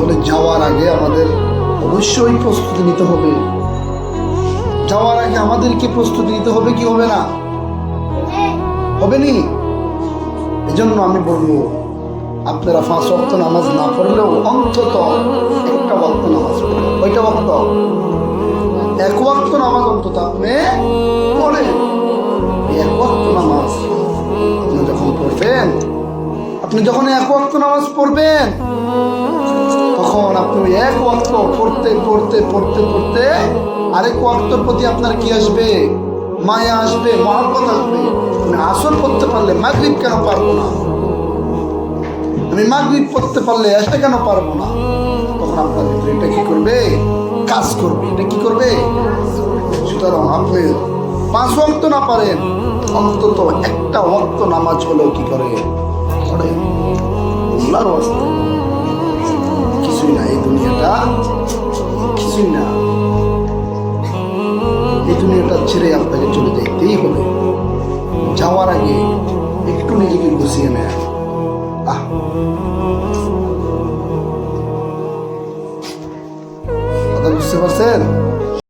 তাহলে যাওয়ার আগে আমাদের অবশ্যই প্রস্তুতি নিতে হবে। যাওয়ার আগে আমাদেরকে প্রস্তুতি নিতে হবে কি হবে না? হবে নি? এজন্য আমি বলব, আপনারা পাঁচ অক্ত নামাজ না পড়লেও অন্তত একটা ওয়াক্ত নামাজ পড়েন। কয়টা ওয়াক্ত? এক ওয়াক্ত নামাজ অন্তত আপনি পড়েন। এক ওয়াক্ত নামাজ আপনি যখন পড়বেন, আপনি যখন এক ওয়াক্ত নামাজ পড়বেন ওই এক ওয়াক্ত পড়তে পড়তে পড়তে পড়তে আরেক ওয়াক্তর প্রতি আপনার কি আসবে? মায়া আসবে, মহাব্বত আসবে। আমি আসর পড়তে পারলে মাগরিব কেন পারব না? আমি মাগরিব পড়তে পারলে এসে কেন পারব না? তখন আপনার ভিতরে এটা কি করবে? কাজ করবে। এটা কি করবে? সুতরাং আপনি পাঁচ ওয়াক্ত না পারেন, অন্তত একটা ওয়াক্ত নামাজ হলেও কি করে? করে। আল্লাহর কিছুই না। এই দুনিয়াটা ছেড়ে আপনাকে চলে যেতেই হবে। যাওয়ার আগে একটু নিজেকে গুছিয়ে নেয়। আহ। কথা বুঝতে পারছেন?